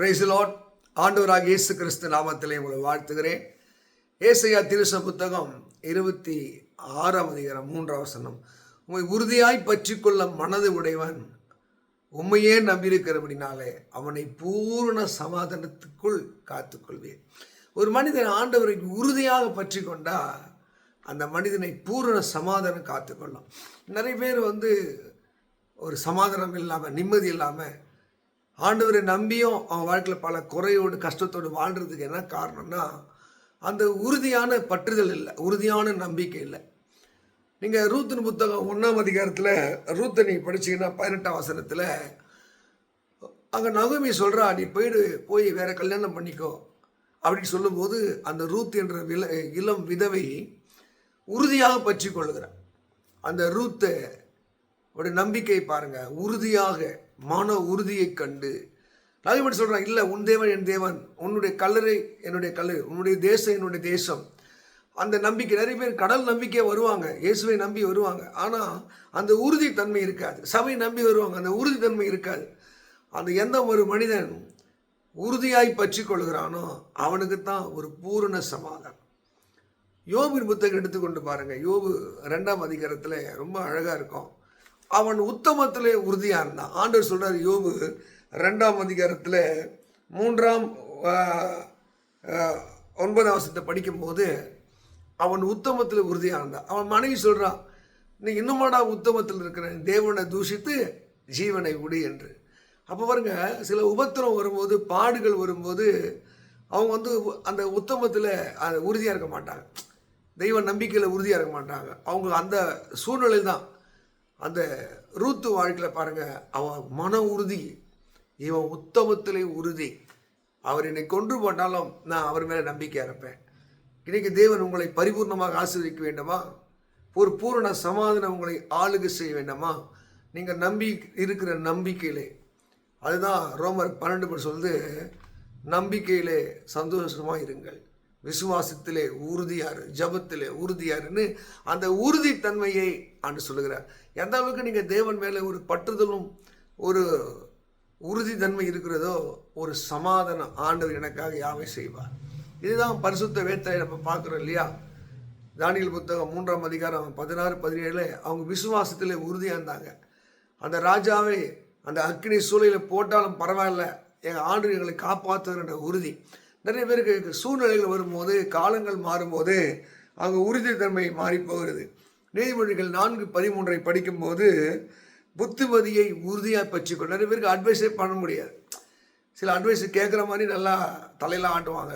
பிரைசிலோட் ஆண்டவராக இயேசு கிறிஸ்து நாமத்திலே உங்களை வாழ்த்துகிறேன். ஏசையா திருச புத்தகம் இருபத்தி ஆறாம் அதிகாரம் மூன்றாம் வசனம். உண்மை உறுதியாய் பற்றிக்கொள்ள மனது உடையவன் உண்மையே நம்பியிருக்கிறபடினாலே அவனை பூரண சமாதானத்துக்குள் காத்துக்கொள்வேன். ஒரு மனிதன் ஆண்டவரை உறுதியாக பற்றி கொண்டா அந்த மனிதனை பூரண சமாதானம் காத்துக்கொள்ளும் நிறைய பேர் வந்து ஒரு சமாதானம் இல்லாமல் நிம்மதி இல்லாமல் ஆண்டவரை நம்பியும் அவன் வாழ்க்கையில் பல குறையோடு கஷ்டத்தோடு வாழ்கிறதுக்கு என்ன காரணம்னா அந்த உறுதியான பற்றுதல் இல்லை உறுதியான நம்பிக்கை இல்லை. நீங்கள் ரூத்தின் புத்தகம் ஒன்றாம் அதிகாரத்தில் ரூத்தை நீ படிச்சீங்கன்னா பதினெட்டாம் வசனத்தில் அங்கே நகுமி சொல்கிறா நீ போயிடு போய் வேற கல்யாணம் பண்ணிக்கோ. அப்படின்னு சொல்லும்போது அந்த ரூத் என்ற வில இளம் விதவை உறுதியாக பற்றி கொள்கிறேன் அந்த ரூத்தை ஒரு நம்பிக்கை பாருங்கள் உறுதியாக மன உறுதியை கண்டு. ராஜபடி சொல்கிறான் இல்லை உன் தேவன் என் தேவன். உன்னுடைய கல்லறை என்னுடைய கல்லறை. உன்னுடைய தேசம் என்னுடைய தேசம். அந்த நம்பிக்கை நிறைய பேர் கடல் நம்பிக்கையே வருவாங்க. இயேசுவை நம்பி வருவாங்க. ஆனால் அந்த உறுதித்தன்மை இருக்காது. சபை நம்பி வருவாங்க. அந்த உறுதித்தன்மை இருக்காது. அந்த எந்த ஒரு மனிதன் உறுதியாய் பற்றி கொள்கிறானோ அவனுக்கு தான் ஒரு பூரண சமாதானம். யோபின் புத்தகம் எடுத்துக்கொண்டு பாருங்கள் யோபு ரெண்டாம் அதிகாரத்தில் ரொம்ப அழகாக இருக்கும். அவன் உத்தமத்திலே உறுதியாக இருந்தான் ஆண்டவர் சொல்கிறார் யோபு ரெண்டாம் அதிகாரத்தில் மூன்றாம் ஒன்பதாம் வருஷத்தை படிக்கும்போது அவன் உத்தமத்தில் உறுதியாக இருந்தான் அவன் மனைவி சொல்கிறான் நீ இன்னுமாடா உத்தமத்தில் இருக்கிற? தேவனை தூஷித்து ஜீவனை விடு என்று. அப்போ பாருங்க சில உபத்திரம் வரும்போது பாடுகள் வரும்போது அவங்க வந்து அந்த உத்தமத்தில் உறுதியாக இருக்க மாட்டாங்க. தெய்வ நம்பிக்கையில் உறுதியாக இருக்க மாட்டாங்க. அவங்க அந்த சூழ்நிலை தான் அந்த ரூத்து வாழ்க்கையில் பாருங்க அவன் மன உறுதி இவன் உத்தமத்திலே உறுதி. அவர் என்னை கொன்று போட்டாலும் நான் அவர் மேலே நம்பிக்கையாக இருப்பேன் இன்னைக்கு தேவன் உங்களை பரிபூர்ணமாக ஆசீர்வதிக்க வேண்டுமா? ஒரு பூரண சமாதானம் உங்களை ஆளுக செய்ய வேண்டுமா? நீங்கள் நம்பி இருக்கிற நம்பிக்கையிலே. அதுதான் ரோமர் பன்னெண்டு பேர் சொல்லுது நம்பிக்கையிலே சந்தோஷமாக இருங்கள். விசுவாசத்திலே உறுதியார் ஜபத்திலே உறுதியாருன்னு அந்த உறுதித்தன்மையை ஆண்டு சொல்லுகிறார். எந்த அளவுக்கு நீங்கள் தேவன் மேலே ஒரு பற்றுதலும் ஒரு உறுதித்தன்மை இருக்கிறதோ ஒரு சமாதானம் ஆண்டவர் எனக்காக யாவை செய்வார். இதுதான் பரிசுத்த வேத்தை நம்ம பார்க்குறோம் இல்லையா? தானியல் புத்தகம் மூன்றாம் அதிகாரம் பதினாறு பதினேழு அவங்க விசுவாசத்தில் உறுதியாக இருந்தாங்க அந்த ராஜாவை அந்த அக்னி சூழலில் போட்டாலும் பரவாயில்ல எங்கள் ஆண்டு எங்களை காப்பாற்றுகிற உறுதி. நிறைய பேருக்கு சூழ்நிலைகள் வரும்போது காலங்கள் மாறும்போது அவங்க உறுதித்தன்மை மாறி போகிறது. நீதிமொழிகள் நான்கு பதிமூன்றை படிக்கும்போது புத்திமதியை உறுதியாக பற்றிக்கொள். நிறைய பேருக்கு அட்வைஸே பண்ண முடியாது. சில அட்வைஸ் கேட்குற மாதிரி நல்லா தலையில் ஆட்டுவாங்க.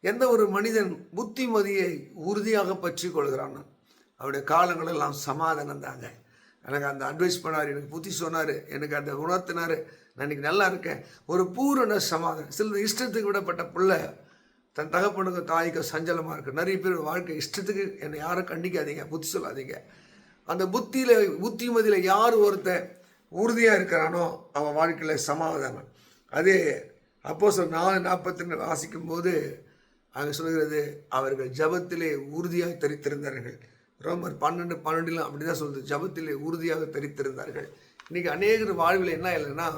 எந்த ஒரு மனிதன் புத்திமதியை உறுதியாக பற்றி கொள்கிறானோ அவருடைய காலங்களெல்லாம் சமாதானம் தாங்க. எனக்கு அந்த அட்வைஸ் பண்ணார் எனக்கு புத்தி சொன்னார் எனக்கு அந்த உணர்த்தினார். இன்னைக்கு நல்லா இருக்கேன். ஒரு பூரண சமாதானம். சில இஷ்டத்துக்கு விடப்பட்ட பிள்ளை தன் தகப்பனுக்கு தாய்க்கு சஞ்சலமாக இருக்குது நிறைய பேர் வாழ்க்கை இஷ்டத்துக்கு என்னை யாரும் கண்டிக்காதீங்க புத்தி சொல்லாதீங்க. அந்த புத்தியில் புத்திமதியில் யார் ஒருத்தன் உறுதியாக இருக்கிறானோ அவன் வாழ்க்கையில் சமாதானம். அதே அப்போ சொல் நாலு நாற்பத்தி வாசிக்கும் போது அங்கே சொல்கிறது அவர்கள் ஜபத்திலே உறுதியாக தரித்திருந்தார்கள். ரோமர் பன்னெண்டு பன்னெண்டுலாம் அப்படி தான் சொல்லுது ஜபத்திலே உறுதியாக தரித்திருந்தார்கள். இன்றைக்கி அநேகர் வாழ்வில் என்ன இல்லைன்னா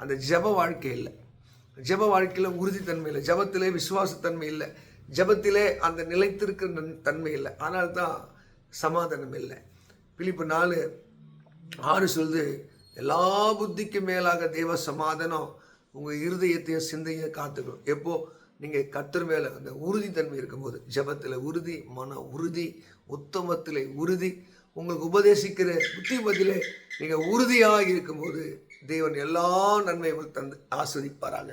அந்த ஜப வாழ்க்கை இல்லை. ஜப வாழ்க்கையில் உறுதித்தன்மை இல்லை. ஜபத்திலே விசுவாசத்தன்மை இல்லை. ஜபத்திலே அந்த நிலைத்திருக்கிற நன்- தன்மை இல்லை. ஆனால் தான் சமாதானம் இல்லை. பிலிப்பு நாலு ஆறு சொல்லுது எல்லா புத்திக்கும் மேலாக தேவ சமாதானம் உங்கள் இருதயத்தையும் சிந்தையை காத்துக்கணும் எப்போ? நீங்கள் கத்தர் மேலே அந்த உறுதித்தன்மை இருக்கும்போது ஜபத்தில் உறுதி மன உறுதி உத்தமத்தில் உறுதி உங்களுக்கு உபதேசிக்கிற புத்திமதியிலே நீங்கள் உறுதியாக இருக்கும்போது தேவன் எல்லா நன்மைகளும் தந்து ஆஸ்வதிப்பாராங்க